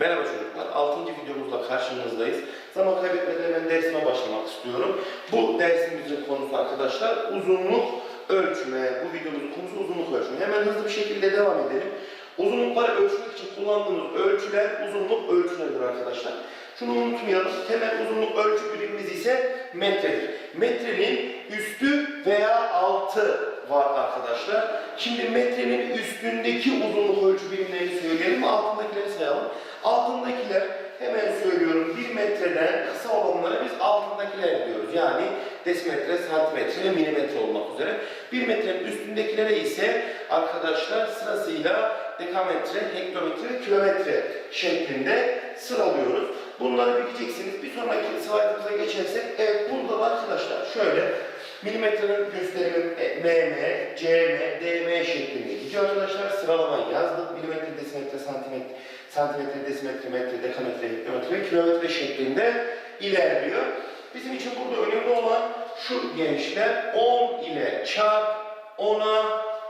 Merhaba çocuklar, 6. videomuzla karşınızdayız. Zaman kaybetmeden hemen dersime başlamak istiyorum. Bu dersimizin konusu arkadaşlar uzunluk ölçme. Bu videomuzun konusu uzunluk ölçme. Hemen hızlı bir şekilde devam edelim. Uzunlukları ölçmek için kullandığımız ölçüler uzunluk ölçüleridir arkadaşlar. Şunu unutmayalım, temel uzunluk ölçü birimimiz ise metredir. Metrenin üstü veya altı var arkadaşlar. Şimdi metrenin üstündeki uzunluk ölçü birimlerini söyleyelim, altındakileri sayalım. Altındakiler hemen söylüyorum 1 metreden kısa olanlara biz altındakiler diyoruz. Yani desimetre, santimetre ve milimetre olmak üzere. 1 metrenin üstündekilere ise arkadaşlar sırasıyla dekametre, hektometre ve kilometre şeklinde sıralıyoruz. Bunları bileceksiniz. Bir sonraki slaytımıza geçersek, evet burada da arkadaşlar şöyle milimetrenin gösterimi mm, cm, dm şeklinde gidiyor arkadaşlar. Sıralamayı yazdık. Milimetre, desimetre, santimetre, santimetre, desimetre, metre, dekametre, hektometre kilometre şeklinde ilerliyor. Bizim için burada önemli olan şu gençler 10 ile çarp 10'a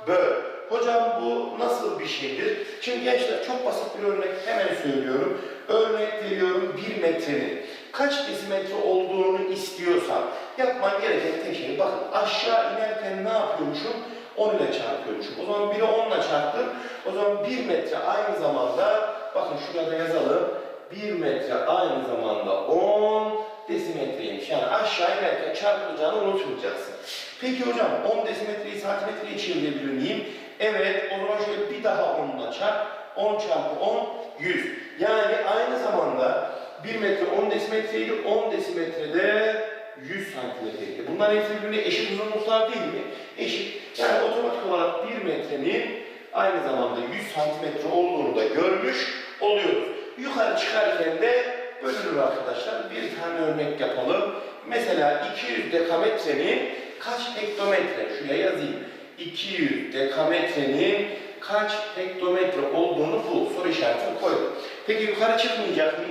böl. Hocam bu nasıl bir şeydir? Şimdi gençler çok basit bir örnek hemen söylüyorum. Örnek veriyorum 1 metrenin kaç desimetre olduğunu istiyorsan yapman gereken tek şey bakın aşağı inerken ne yapıyormuşum? 10 ile çarpıyormuşum. O zaman 1'i 10 ile çarptım. O zaman 1 metre aynı zamanda bakın şurada yazalım. 1 metre aynı zamanda 10 desimetreymiş. Yani aşağı inerken çarpılacağını unutmayacaksın. Peki hocam 10 desimetreyi santimetreye çevirebilir miyim? Evet o zaman şöyle bir daha 10 ile çarp. 10 çarpı 10 100. Yani aynı zamanda 1 metre 10 desimetreydi. 10 desimetrede 100 santimetreydi. Bunlar hepsi birbirine eşit uzunluklar değil mi? Eşit. Yani otomatik olarak 1 metrenin aynı zamanda 100 santimetre olduğunu da görmüş oluyoruz. Yukarı çıkarken de bölünür arkadaşlar. Bir tane örnek yapalım. Mesela 200 dekametrenin kaç hektometre? Şuraya yazayım. 200 dekametrenin kaç hektometre olduğunu bu soru işaretini koydum. Peki yukarı çıkmayacak mı?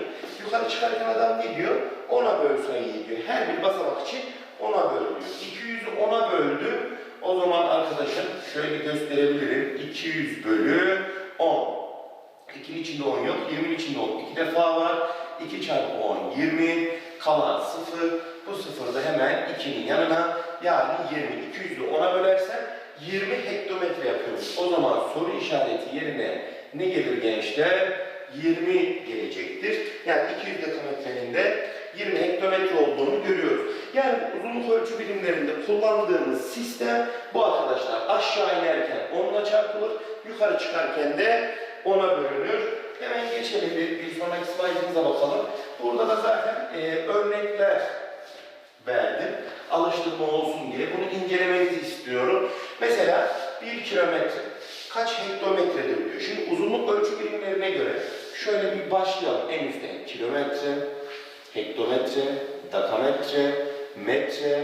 Yukarı çıkarken adam ne diyor? 10'a böl sayıyı diyor. Her bir basamak için 10'a bölüyor. 200'ü 10'a böldü. O zaman arkadaşım şöyle gösterebilirim. 200 bölü 10. 2'nin içinde 10 yok. 20'nin içinde 10. 2 defa var. 2 çarpı 10 20. Kalan 0. Bu 0 da hemen 2'nin yanına yani 20. 200'ü 10'a bölersen 20 hektometre yapıyoruz. O zaman soru işareti yerine ne gelir gençler? 20 gelecektir. Yani 200 dekametrenin de 20 hektometre olduğunu görüyoruz. Yani uzunluk ölçü birimlerinde kullandığımız sistem bu arkadaşlar. Aşağı inerken 10 ile çarpılır, yukarı çıkarken de 10'a bölünür. Hemen geçelim bir, bir sonraki slaytımıza bakalım. Burada da zaten e, örnekler verdim. Alıştırma olsun diye. Bunu incelemenizi istiyorum. Mesela 1 kilometre kaç hektometredir diyor. Şimdi uzunluk ölçü birimlerine göre şöyle bir başlayalım. En üstte kilometre, hektometre, dekametre, metre,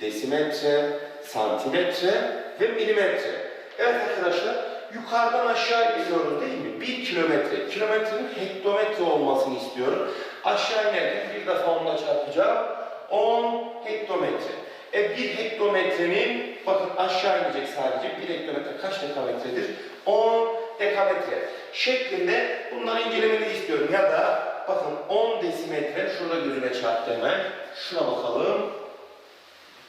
desimetre, santimetre ve milimetre. Evet arkadaşlar yukarıdan aşağı iniyoruz değil mi? 1 kilometre. Kilometrenin hektometre olmasını istiyorum. Aşağı inerken bir defa onunla çarpacağım. 10 hektometre. E 1 hektometrenin bakın aşağı inecek sadece. 1 hektometre kaç dekametredir? 10 dekametre şeklinde bunları incelemenizi istiyorum. Ya da bakın 10 desimetre şurada gözüme çarptı hemen. Şuna bakalım.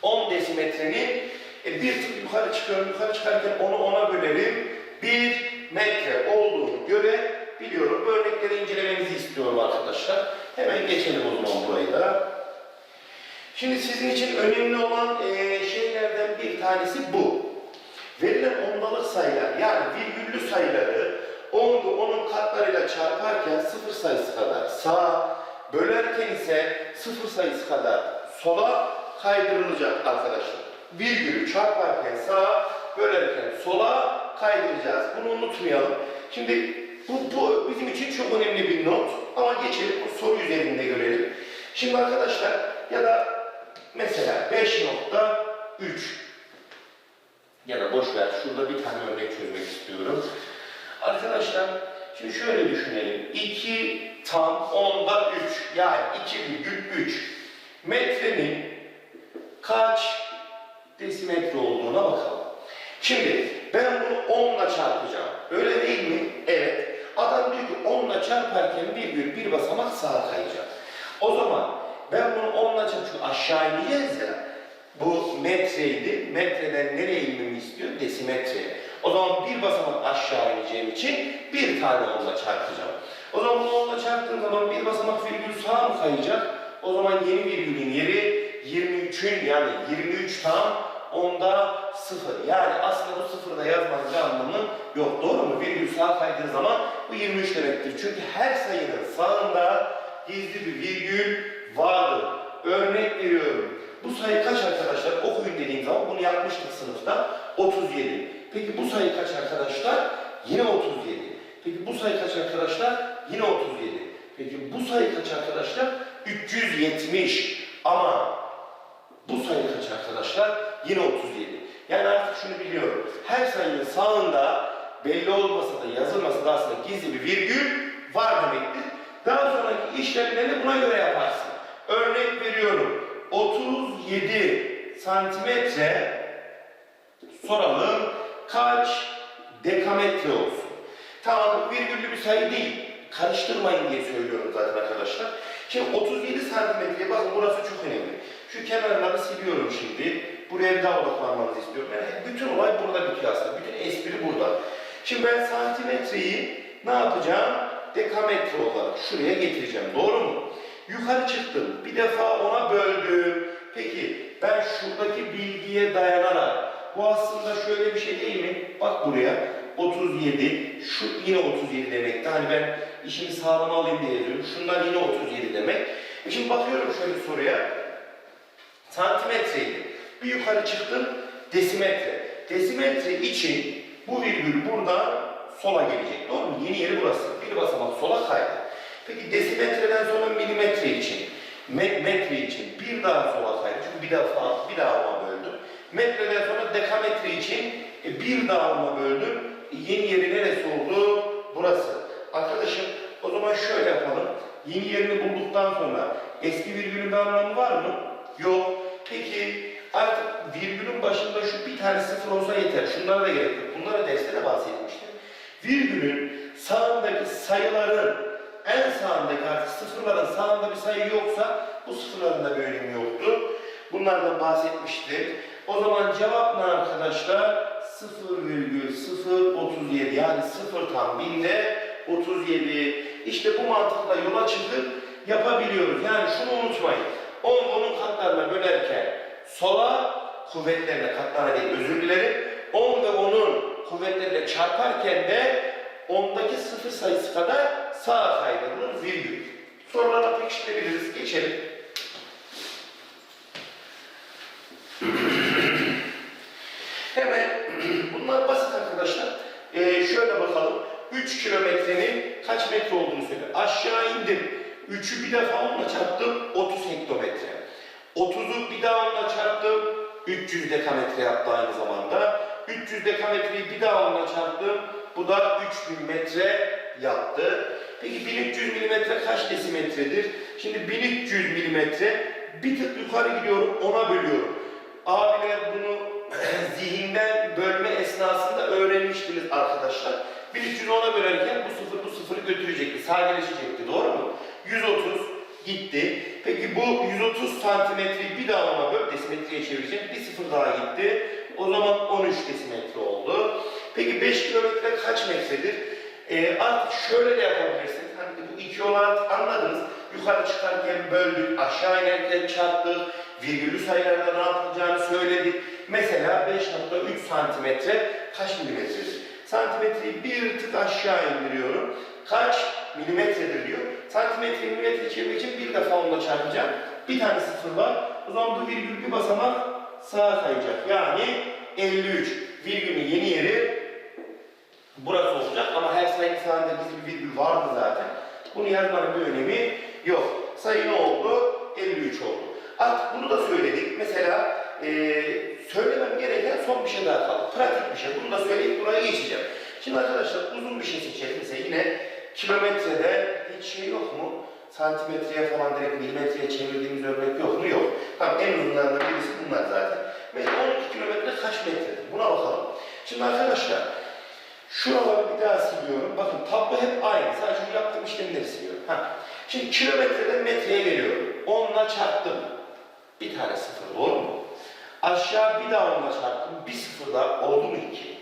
10 desimetrenin e, bir tık yukarı çıkıyorum. Yukarı çıkarken onu 10'a bölerim. 1 metre olduğunu görebiliyorum. Bu örnekleri incelemenizi istiyorum arkadaşlar. Hemen geçelim o zaman burayı da. Şimdi sizin için önemli olan e, şeylerden bir tanesi bu. Verilen ondalık sayılar yani virgüllü sayıları onlu onun katlarıyla çarparken sıfır sayısı kadar sağa, bölerken ise sıfır sayısı kadar sola kaydırılacak arkadaşlar. Virgülü çarparken sağa, bölerken sola kaydıracağız. Bunu unutmayalım. Şimdi bu, bu bizim için çok önemli bir not ama geçelim bu soru üzerinde görelim. Şimdi arkadaşlar ya da Mesela 5.3 ya da boş ver şurada bir tane örnek çözmek istiyorum. Arkadaşlar şimdi şöyle düşünelim. 2 tam 10'da 3 yani 2,3 metrenin kaç desimetre olduğuna bakalım. Şimdi ben bunu 10 ile çarpacağım. Öyle değil mi? Evet. Adam diyor ki 10 ile çarp çarparken virgül bir basamak sağa kayacak. O zaman ben bunu 10 ile çarp çünkü aşağı ineceğiz ya. Bu metreydi. Metreden nereye inmemi istiyor? Desimetreye. O zaman bir basamak aşağı ineceğim için bir tane onunla çarpacağım. O zaman bunu onunla çarptığım zaman bir basamak virgül sağa mı kayacak? O zaman yeni virgülün yeri 23'ün yani 23 tam onda sıfır. Yani aslında bu sıfırda yazmanın bir anlamı yok. Doğru mu? Virgül sağa kaydığı zaman bu 23 demektir. Çünkü her sayının sağında gizli bir virgül vardır. Örnek veriyorum. Bu sayı kaç arkadaşlar? Okuyun dediğim zaman bunu yapmıştık sınıfta. 37. Peki bu sayı kaç arkadaşlar? Yine 37. Peki bu sayı kaç arkadaşlar? Yine 37. Peki bu sayı kaç arkadaşlar? 370. Ama bu sayı kaç arkadaşlar? Yine 37. Yani artık şunu biliyorum. Her sayının sağında belli olmasa da yazılmasa da aslında gizli bir virgül var demektir. Daha sonraki işlemleri buna göre yaparsın. Örnek veriyorum. 37 santimetre soralım kaç dekametre olsun. Tamam virgüllü bir sayı değil. Karıştırmayın diye söylüyorum zaten arkadaşlar. Şimdi 37 santimetreye bakın burası çok önemli. Şu kenarları siliyorum şimdi. Buraya bir daha odaklanmanızı istiyorum. Yani bütün olay burada bitiyor aslında. Bütün espri burada. Şimdi ben santimetreyi ne yapacağım? Dekametre olarak şuraya getireceğim. Doğru mu? Yukarı çıktım. Bir defa ona böldüm. Peki ben şuradaki bilgiye dayanarak bu aslında şöyle bir şey değil mi? Bak buraya 37, şu yine 37 demekti. Hani ben işimi sağlam alayım diye yazıyorum. Şundan yine 37 demek. E şimdi bakıyorum şöyle soruya. Santimetreydi. Bir yukarı çıktım desimetre. Desimetre için bu virgül buradan sola gelecek. Doğru mu? Yeni yeri burası. Bir basamak sola kaydı. Peki desimetreden sonra milimetre için, met- metre için bir daha sola kaydı. Çünkü bir defa bir daha ona böldüm. Metreden sonra dekametre için e, bir daha ona böldüm. Yeni yeri neresi oldu? Burası. Arkadaşım o zaman şöyle yapalım. Yeni yerini bulduktan sonra eski virgülün bir anlamı var mı? Yok. Peki artık virgülün başında şu bir tane sıfır olsa yeter. Şunlara da gerek yok. Bunlara derste de bahsetmiştim. Virgülün sağındaki sayıların en sağındaki artık sıfırların sağında bir sayı yoksa bu sıfırların da bir önemi yoktu. Bunlardan bahsetmiştim. O zaman cevap ne arkadaşlar? 0,037 yani 0 tam binde 37. İşte bu mantıkla yola çıkıp yapabiliyoruz. Yani şunu unutmayın. 10 onun katlarına bölerken sola kuvvetlerine katlarına değil özür dilerim. 10 ve 10'un kuvvetlerine çarparken de ondaki sıfır sayısı kadar sağa kaydırılır virgül. Sorulara pekiştirebiliriz. Geçelim. Hemen bunlar basit arkadaşlar. Ee, şöyle bakalım. 3 kilometrenin kaç metre olduğunu söyle. Aşağı indim. 3'ü bir defa onunla çarptım. 30 hektometre. 30'u bir daha onunla çarptım. 300 dekametre yaptı aynı zamanda. 300 dekametreyi bir daha onunla çarptım. Bu da 3000 metre yaptı. Peki 1300 milimetre kaç desimetredir? Şimdi 1300 milimetre bir tık yukarı gidiyorum ona bölüyorum. Abiler bunu zihinden bölme esnasında öğrenmiştiniz arkadaşlar. 1300 ona bölerken bu sıfır bu sıfırı götürecekti, sadeleşecekti. Doğru mu? 130 gitti. Peki bu 130 santimetreyi bir daha ona böl, desimetreye çevireceğim. Bir sıfır daha gitti. O zaman 13 desimetre oldu. Peki 5 kilometre kaç metredir? Ee, artık şöyle de yapabilirsin. Hani bu iki olarak anladınız. Yukarı çıkarken böldük, aşağı inerken çarptık, virgülü sayılarda ne yapılacağını söyledik. Mesela 5.3 santimetre kaç milimetredir? Santimetreyi bir tık aşağı indiriyorum. Kaç milimetredir diyor. Santimetre milimetre çevirmek için bir defa onunla çarpacağım. Bir tane sıfır var. O zaman bu virgül bir basamak sağa kayacak. Yani 53. Virgülün yeni yeri burası olacak ama her sayının sağında gizli bir virgül vardı zaten. Bunu yazmanın bir önemi yok. Sayı ne oldu? 53 oldu. Artık bunu da söyledik. Mesela eee söylemem gereken son bir şey daha kaldı. Pratik bir şey. Bunu da söyleyip buraya geçeceğim. Şimdi arkadaşlar uzun bir şey seçelim. Mesela yine kilometrede hiç şey yok mu? Santimetreye falan direkt milimetreye çevirdiğimiz örnek yok mu? Yok. Tamam en uzunlarından birisi bunlar zaten. Mesela 12 kilometre kaç metredir? Buna bakalım. Şimdi arkadaşlar Şuraları bir daha siliyorum. Bakın tablo hep aynı. Sadece şu yaptığım işlemleri siliyorum. Ha. Şimdi kilometreden metreye veriyorum. 10'la çarptım. Bir tane sıfır doğru mu? Aşağı bir daha 10'la çarptım. Bir sıfır daha oldu mu 2?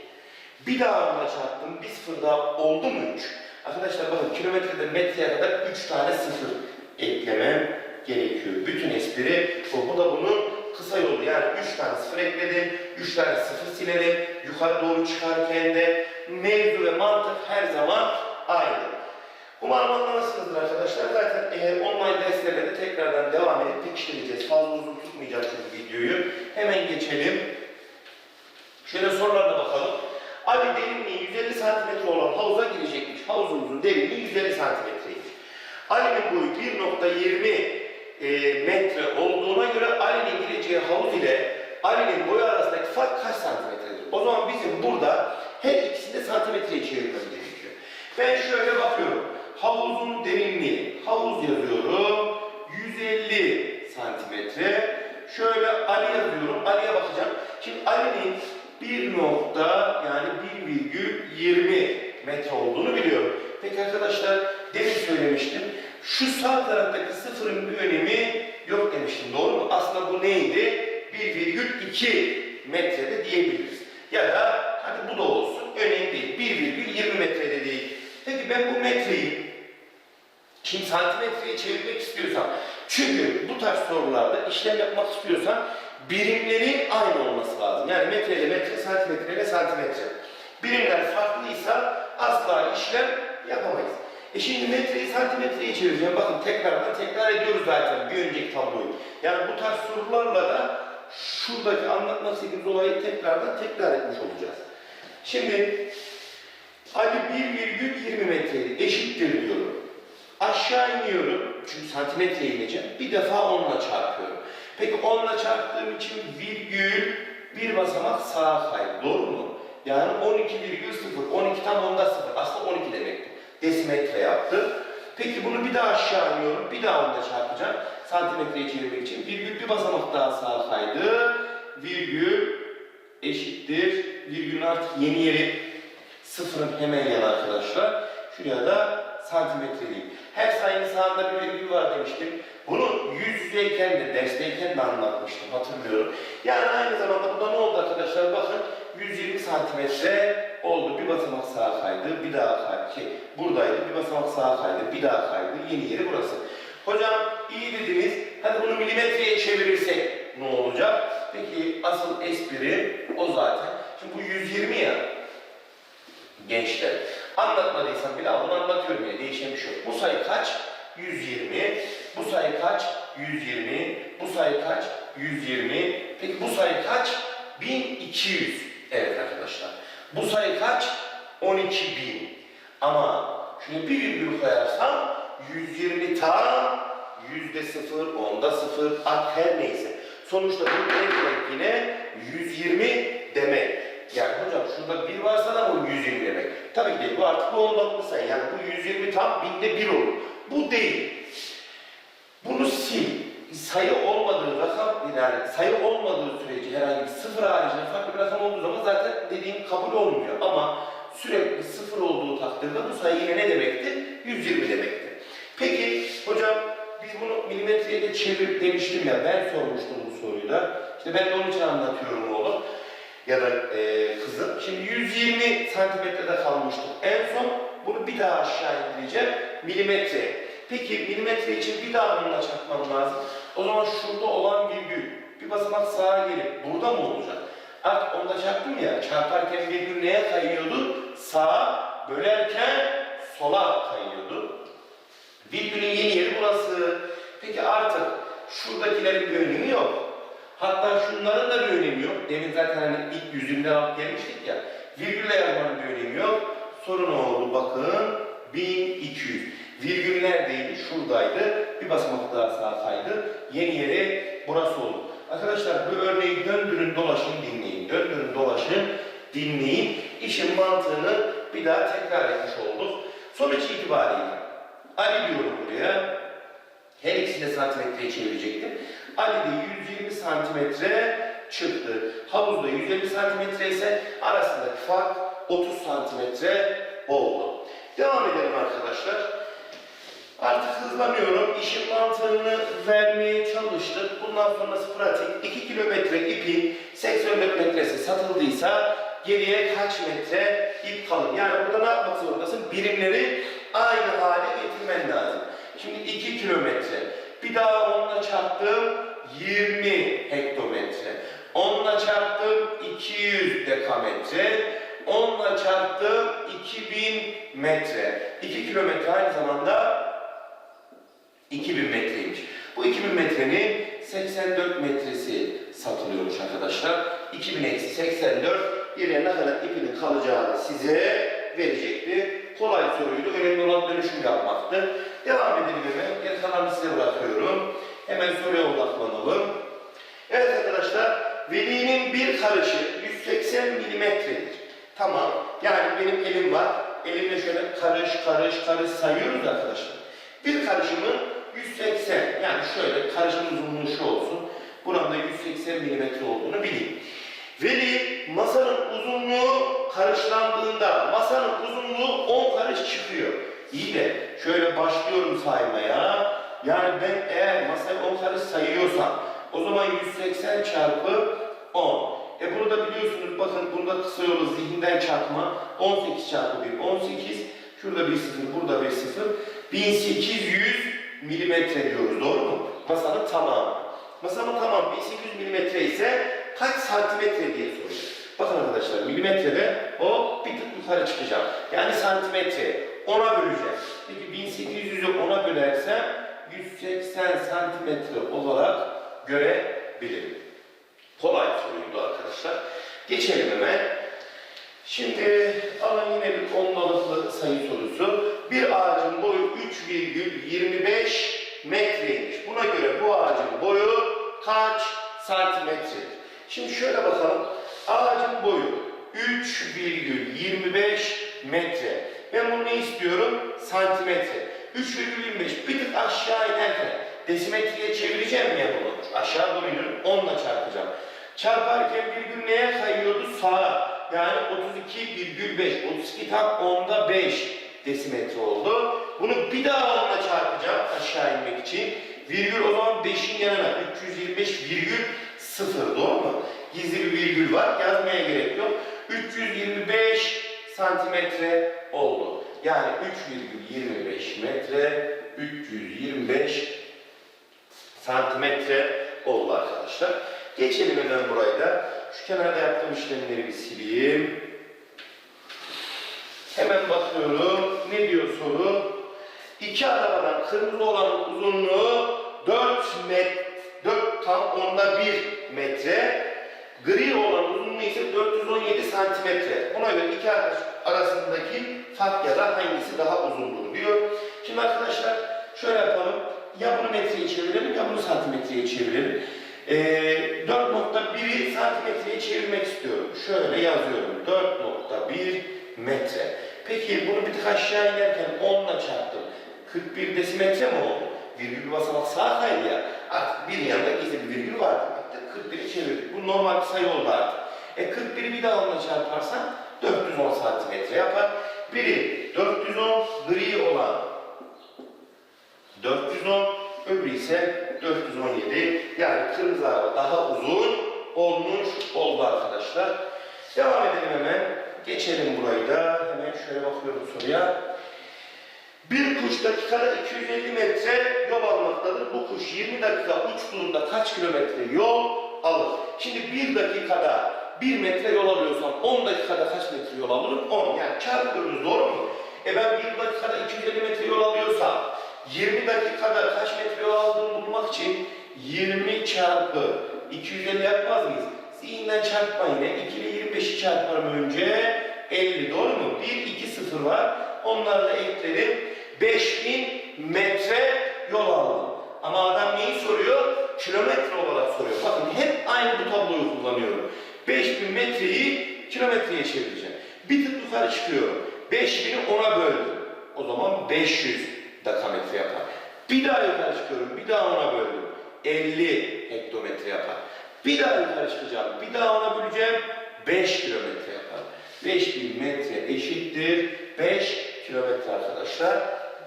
Bir daha 10'la çarptım. Bir sıfır daha oldu mu 3? Arkadaşlar bakın kilometreden metreye kadar 3 tane sıfır eklemem gerekiyor. Bütün espri bu. Bu da bunun kısa yolu. Yani 3 tane sıfır ekledim. 3 tane sıfır silerim. Yukarı doğru çıkarken de mevzu ve mantık her zaman aynı. Umarım anlamışsınızdır arkadaşlar. Zaten e, online derslerle de tekrardan devam edip pekiştireceğiz. Fazla uzun tutmayacağım çünkü videoyu. Hemen geçelim. Şöyle sorularına bakalım. Ali derinliği 150 santimetre olan havuza girecekmiş. Havuzumuzun derinliği 150 santimetreymiş. Ali'nin boyu 1.20 e, metre olduğuna göre Ali'nin gireceği havuz ile Ali'nin boyu arasındaki fark kaç santimetredir? O zaman bizim burada her ikisini de santimetreye çevirmemiz gerekiyor. Ben şöyle bakıyorum. Havuzun derinliği. Havuz yazıyorum. 150 santimetre. Şöyle Ali yazıyorum. Ali'ye bakacağım. Şimdi Ali'nin 1 nokta yani 1,20 metre olduğunu biliyorum. Peki arkadaşlar demin söylemiştim. Şu sağ taraftaki sıfırın bir önemi yok demiştim. Doğru mu? Aslında bu neydi? 1,2 metrede diyebiliriz. Ya da hadi bu da olsun. Önemli değil. 1,20 metrede değil. Peki ben bu metreyi Şimdi santimetreye çevirmek istiyorsam, çünkü bu tarz sorularda işlem yapmak istiyorsan birimlerin aynı olması lazım. Yani metreyle metre, santimetreyle santimetre. Birimler farklıysa asla işlem yapamayız. E şimdi metreyi santimetreye çevireceğim. Bakın tekrardan tekrar ediyoruz zaten bir önceki tabloyu. Yani bu tarz sorularla da şuradaki anlatmak istediğimiz olayı tekrardan tekrar etmiş olacağız. Şimdi Ali 1,20 metreydi. Eşittir diyorum. Aşağı iniyorum. Çünkü santimetre ineceğim. Bir defa onunla çarpıyorum. Peki onunla çarptığım için virgül bir basamak sağa kaydı. Doğru mu? Yani 12,0. 12 tam onda 0. Aslında 12 demekti. Desimetre yaptı. Peki bunu bir daha aşağı iniyorum. Bir daha onunla çarpacağım. Santimetreye çevirmek için. Virgül bir basamak daha sağa kaydı. Virgül eşittir. Virgülün artık yeni yeri sıfırın hemen yanı arkadaşlar. Şuraya da santimetre diyeyim. Her sayının sağında bir virgül var demiştim. Bunu yüz yüzeyken de, dersteyken de anlatmıştım, hatırlıyorum. Yani aynı zamanda burada ne oldu arkadaşlar? Bakın 120 santimetre oldu. Bir basamak sağa kaydı, bir daha kaydı. Şey, buradaydı, bir basamak sağa kaydı, bir daha kaydı. Yeni yeri burası. Hocam iyi dediniz. Hadi bunu milimetreye çevirirsek ne olacak? Peki asıl espri o zaten. Şimdi bu 120 ya gençler. Anlatmadıysam bile bunu anlatıyorum ya değişen bir şey yok. Bu sayı kaç? 120. Bu sayı kaç? 120. Bu sayı kaç? 120. Peki bu sayı kaç? 1200. Evet arkadaşlar. Bu sayı kaç? 12000. Ama şunu bir virgül koyarsam 120 tam yüzde sıfır, onda sıfır, ak her neyse. Sonuçta bu ne demek yine? 120 demek. Yani hocam şurada bir varsa da bu 120 demek. Tabii ki değil. Bu artık bu ondalıklı sayı. Yani bu 120 tam binde bir olur. Bu değil. Sayı olmadığı rakam, yani sayı olmadığı sürece herhangi bir sıfır haricinde farklı bir rakam olduğu zaman zaten dediğim kabul olmuyor. Ama sürekli sıfır olduğu takdirde bu sayı yine ne demekti? 120 demekti. Peki hocam biz bunu milimetreye de çevir demiştim ya ben sormuştum bu soruyu da. İşte ben de onun için anlatıyorum oğlum ya da e, kızım. Şimdi 120 santimetrede kalmıştık. En son bunu bir daha aşağı indireceğim. Milimetre. Peki milimetre için bir daha bununla çarpmam lazım. O zaman şurada olan virgül bir basamak sağa gelip burada mı olacak? Artık onda çarptım ya. Çarparken virgül neye kayıyordu? Sağa bölerken sola kayıyordu. Virgülün yeni yeri burası. Peki artık şuradakilerin bir önemi yok. Hatta şunların da bir önemi yok. Demin zaten hani ilk yüzünden alıp gelmiştik ya. Virgülle yazmanın bir önemi yok. Soru ne oldu bakın. 1200. Virgül neredeydi? Şuradaydı. Bir basamak daha sağa kaydı. Yeni yeri burası oldu. Arkadaşlar bu örneği döndürün dolaşın dinleyin. Döndürün dolaşın dinleyin. İşin mantığını bir daha tekrar etmiş olduk. Sonuç itibariyle Ali diyorum buraya. Her ikisini de santimetreye çevirecektim. Ali de 120 santimetre çıktı. Havuzda 150 santimetre ise arasındaki fark 30 santimetre oldu. Devam edelim arkadaşlar. Artık hızlanıyorum. İşin mantığını vermeye çalıştık. Bundan sonrası pratik. 2 kilometre ipin 84 metresi satıldıysa geriye kaç metre ip kalır? Yani burada ne yapmak zorundasın? Birimleri aynı hale getirmen lazım. Şimdi 2 kilometre. Bir daha onunla çarptım 20 hektometre. Onunla çarptım 200 dekametre. Onunla çarptım 2000 metre. 2 kilometre aynı zamanda 2000 metreymiş. Bu 2000 metrenin 84 metresi satılıyormuş arkadaşlar. 2000 eksi 84 geriye ne kadar ipinin kalacağını size verecekti. Kolay soruydu. Önemli olan dönüşüm yapmaktı. Devam edelim hemen. Geri size bırakıyorum. Hemen soruya odaklanalım. Evet arkadaşlar, velinin bir karışı 180 milimetredir. Tamam, yani benim elim var. Elimle şöyle karış, karış, karış sayıyoruz arkadaşlar. Bir karışımın 180, yani şöyle karışım uzunluğu şu olsun. Buramda 180 milimetre olduğunu bileyim. Veli masanın uzunluğu karışlandığında masanın uzunluğu 10 karış çıkıyor. İyi de şöyle başlıyorum saymaya. Yani ben eğer masayı 10 karış sayıyorsam o zaman 180 çarpı 10. E bunu da biliyorsunuz bakın burada kısa yolu zihinden çarpma. 18 çarpı 1 18. Şurada bir sıfır burada bir sıfır. 1800 milimetre diyoruz doğru mu? Masanın tamamı. Masanın tamamı 1800 milimetre ise kaç santimetre diye soruyor. Bakın arkadaşlar milimetrede o bir tık yukarı çıkacak. Yani santimetre 10'a böleceğim. Peki 1800'ü 10'a bölersem 180 santimetre olarak görebilirim. Kolay soruydu arkadaşlar. Geçelim hemen. Şimdi alın yine bir ondalıklı sayı sorusu. Bir ağacın boyu 3,25 metreymiş. Buna göre bu ağacın boyu kaç santimetredir? Şimdi şöyle bakalım. Ağacın boyu 3,25 metre. Ben bunu ne istiyorum? Santimetre. 3,25 bir tık aşağı inerken desimetreye çevireceğim ya bunu. Aşağı doğru iniyorum. 10 ile çarpacağım. Çarparken virgül neye kayıyordu? Sağa. Yani 32,5. 32 tam onda 5 desimetre oldu. Bunu bir daha onunla çarpacağım aşağı inmek için. Virgül o zaman 5'in yanına 325 virgül 0 doğru mu? Gizli bir virgül var. Yazmaya gerek yok. 325 santimetre oldu. Yani 3,25 metre 325 santimetre oldu arkadaşlar. Geçelim hemen burayı da. Şu kenarda yaptığım işlemleri bir sileyim. Hemen bakıyorum. Ne diyor soru? İki arabadan kırmızı olanın uzunluğu 4 met 4 tam onda 1 metre. Gri olan uzunluğu ise 417 santimetre. Buna göre iki araç arasındaki fark ya da hangisi daha uzundur diyor. Şimdi arkadaşlar şöyle yapalım. Ya bunu metreye çevirelim ya bunu santimetreye çevirelim. Ee, 4.1'i santimetreye çevirmek istiyorum. Şöyle yazıyorum. 4.1 metre. Peki bunu bir tık aşağı inerken 10 ile çarptım. 41 desimetre mi oldu? Virgül basamak sağa kaydı ya. Artık bir yanında gizli bir virgül var demektir. 41'i çevirdik. Bu normal bir sayı oldu artık. E 41'i bir daha onunla çarparsam 410 santimetre yapar. Biri 410 gri olan 410 öbürü ise 417 yani kırmızı araba daha uzun olmuş oldu arkadaşlar. Devam edelim hemen. Geçelim burayı da. Hemen şöyle bakıyorum soruya. Bir kuş dakikada 250 metre yol almaktadır. Bu kuş 20 dakika uçtuğunda kaç kilometre yol alır? Şimdi bir dakikada 1 metre yol alıyorsam 10 dakikada kaç metre yol alırım? 10. Yani çarpıyoruz doğru mu? E ben 1 dakikada 250 metre yol alıyorsam 20 dakikada kaç metre yol aldığımı bulmak için 20 çarpı 250 yapmaz mıyız? Zihinden çarpma yine. 2 ile 25'i çarparım önce 50 doğru mu? 1, 2, 0 var. Onları da ekledim. 5000 metre yol aldım. Ama adam neyi soruyor? Kilometre olarak soruyor. Bakın hep aynı bu tabloyu kullanıyorum. 5000 metreyi kilometreye çevireceğim. Bir tık yukarı çıkıyorum. 5000'i 10'a böldüm. O zaman 500 dekametre yapar. Bir daha yukarı çıkıyorum. Bir daha 10'a böldüm. 50 hektometre yapar. Bir daha yukarı çıkacağım. Bir daha ona böleceğim. 5 kilometre yapar. 5000 metre eşittir 5 kilometre arkadaşlar.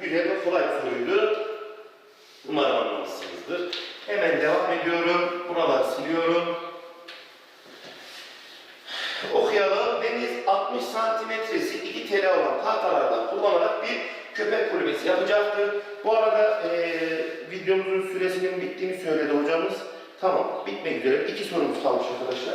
Güzel ve kolay bir soruydu. Umarım anlamışsınızdır. Hemen devam ediyorum. Buraları siliyorum. Okuyalım. Deniz 60 santimetresi 2 TL olan tahtalardan kullanarak bir köpek kulübesi yapacaktır. Bu arada eee videomuzun süresinin bittiğini söyledi hocamız. Tamam, bitmek üzere. İki sorumuz kalmış arkadaşlar.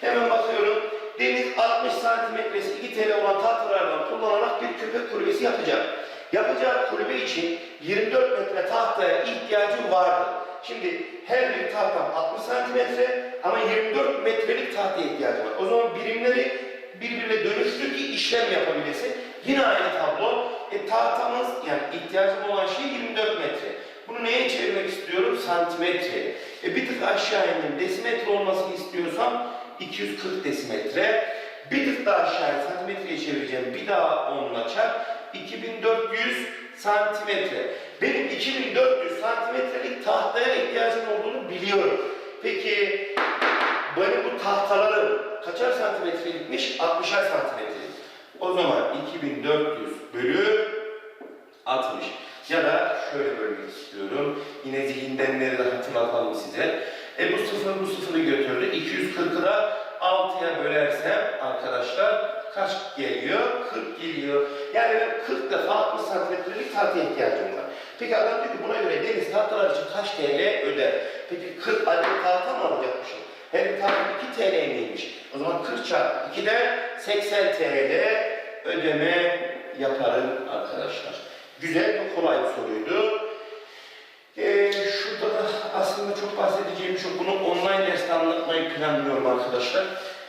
Hemen bakıyorum. Deniz 60 santimetresi 2 TL olan tahtalardan kullanarak bir köpek kulübesi yapacak. Yapacağı kulübe için 24 metre tahtaya ihtiyacı vardı. Şimdi her bir tahtam 60 santimetre ama 24 metrelik tahtaya ihtiyacı var. O zaman birimleri birbirine dönüştür ki işlem yapabilesin. Yine aynı tablo. E, tahtamız yani ihtiyacım olan şey 24 metre. Bunu neye çevirmek istiyorum? Santimetre. E, bir tık aşağı indim. Desimetre olmasını istiyorsam 240 desimetre. Bir tık daha aşağıya santimetreye çevireceğim. Bir daha onunla çarp. 2400 santimetre. Benim 2400 santimetrelik tahtaya ihtiyacım olduğunu biliyorum. Peki benim bu tahtalarım kaçar santimetrelikmiş? 60'ar santimetrelik. O zaman 2400 bölü 60. Ya da şöyle bölmek istiyorum. Yine zihindenleri de hatırlatalım size. E bu sıfır bu sıfırı götürdü. 240'ı da 6'ya bölersem arkadaşlar kaç geliyor? 40 geliyor. Yani ben 40 defa 60 santimetrelik tahtaya ihtiyacım var. Peki adam diyor ki buna göre deniz tahtalar için kaç TL öder? Peki 40 adet tahta mı alacakmışım? Her bir tahta 2 TL miymiş? O zaman 40 çarpı 2'den 80 TL ödeme yaparım arkadaşlar. Güzel ve kolay bir soruydu. Ee, şurada da aslında çok bahsedeceğim bir şey. Bunu online derste anlatmayı planlıyorum arkadaşlar.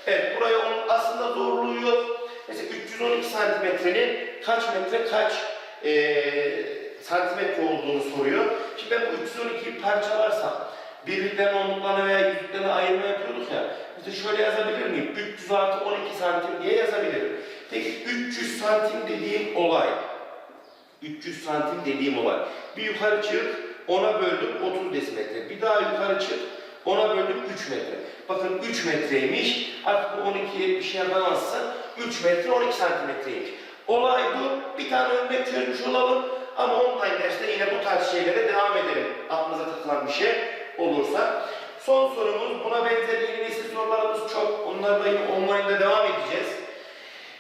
Evet, buraya onun aslında zorluğu yok. Mesela 312 santimetrenin kaç metre kaç eee santimetre olduğunu soruyor. Şimdi ben bu 312'yi parçalarsam birlikten onluklarına veya yüzlüklerine ayırma yapıyorduk ya. İşte şöyle yazabilir miyim? 300 artı 12 santim diye yazabilirim. Peki 300 santim dediğim olay 300 santim dediğim olay. Bir yukarı çık, ona böldüm 30 desimetre. Bir daha yukarı çık, ona böldüm 3 metre. Bakın 3 metreymiş. Artık bu 12'ye bir şey yapamazsın. 3 metre 12 santimetreymiş. Olay bu. Bir tane örnek çözmüş olalım. Ama online derste yine bu tarz şeylere devam edelim. Aklınıza takılan bir şey olursa. Son sorumuz, buna benzer yeni sorularımız çok. Onlarla yine online'da devam edeceğiz.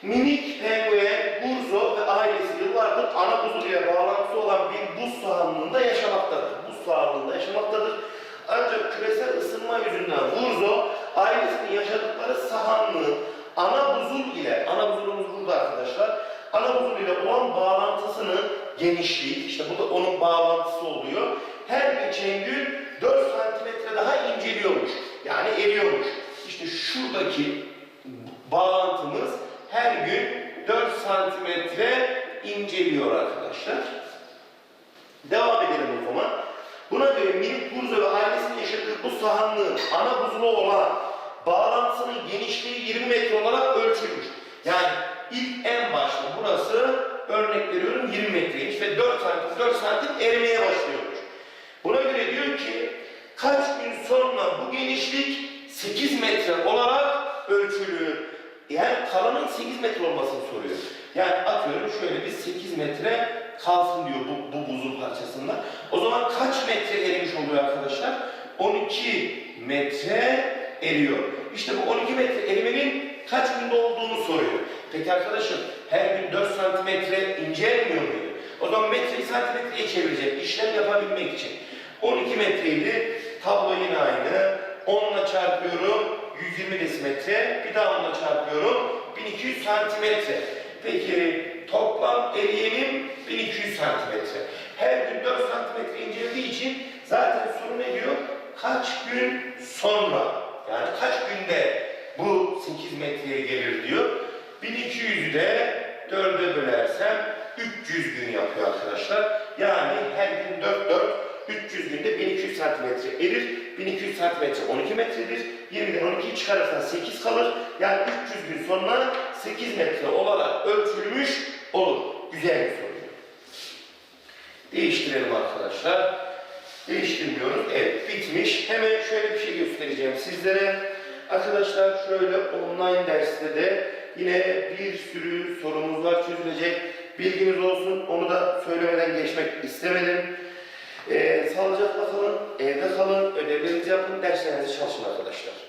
Minik penguen, burzo ve ailesi yıllardır ana buzul ile bağlantısı olan bir buz sahanlığında yaşamaktadır. Buz sahanlığında yaşamaktadır. Ancak küresel ısınma yüzünden burzo ailesinin yaşadıkları sahanlığın ana buzul ile, ana buzulumuz burada arkadaşlar, ana buzul ile olan bağlantısının genişliği, işte bu da onun bağlantısı oluyor. Her geçen gün 4 santimetre daha inceliyormuş. Yani eriyormuş. İşte şuradaki bağlantımız her gün 4 santimetre inceliyor arkadaşlar. Devam edelim o zaman. Buna göre burzo ve ailesinin yaşadığı bu sahanlığın ana buzulu olan bağlantısının genişliği 20 metre olarak ölçülmüş. Yani ilk en başta burası örnek veriyorum 20 metreymiş ve 4 santim 4 santim erimeye başlıyormuş. Buna göre diyor ki kaç gün sonra bu genişlik 8 metre olarak ölçülür. Yani kalanın 8 metre olmasını soruyor. Yani atıyorum şöyle bir 8 metre kalsın diyor bu, bu buzul parçasında. O zaman kaç metre erimiş oluyor arkadaşlar? 12 metre eriyor. İşte bu 12 metre erimenin kaç günde olduğunu soruyor. Peki arkadaşım her gün 4 santimetre incelmiyor muydu? O zaman metreyi santimetreye çevirecek işlem yapabilmek için. 12 metreydi. Tablo yine aynı. 10 ile çarpıyorum. 120 desimetre. Bir daha onunla çarpıyorum. 1200 santimetre. Peki toplam eriyenim 1200 santimetre. Her gün 4 santimetre incelediği için zaten soru ne diyor? Kaç gün sonra? Yani kaç günde bu 8 metreye gelir diyor. 1200'ü de 4'e bölersem 300 gün yapıyor arkadaşlar. Yani her gün 4 4 300 günde 1200 santimetre erir. 1200 santimetre 12 metredir. 20'den 12'yi çıkarırsan 8 kalır. Yani 300 gün sonra 8 metre olarak ölçülmüş olur. Güzel bir soru. Değiştirelim arkadaşlar. Değiştirmiyoruz. Evet bitmiş. Hemen şöyle bir şey göstereceğim sizlere. Arkadaşlar şöyle online derste de yine bir sürü sorumuz var çözülecek. Bilginiz olsun. Onu da söylemeden geçmek istemedim. Ee, sağlıcakla kalın, evde kalın, ödevlerinizi yapın, derslerinizi çalışın arkadaşlar.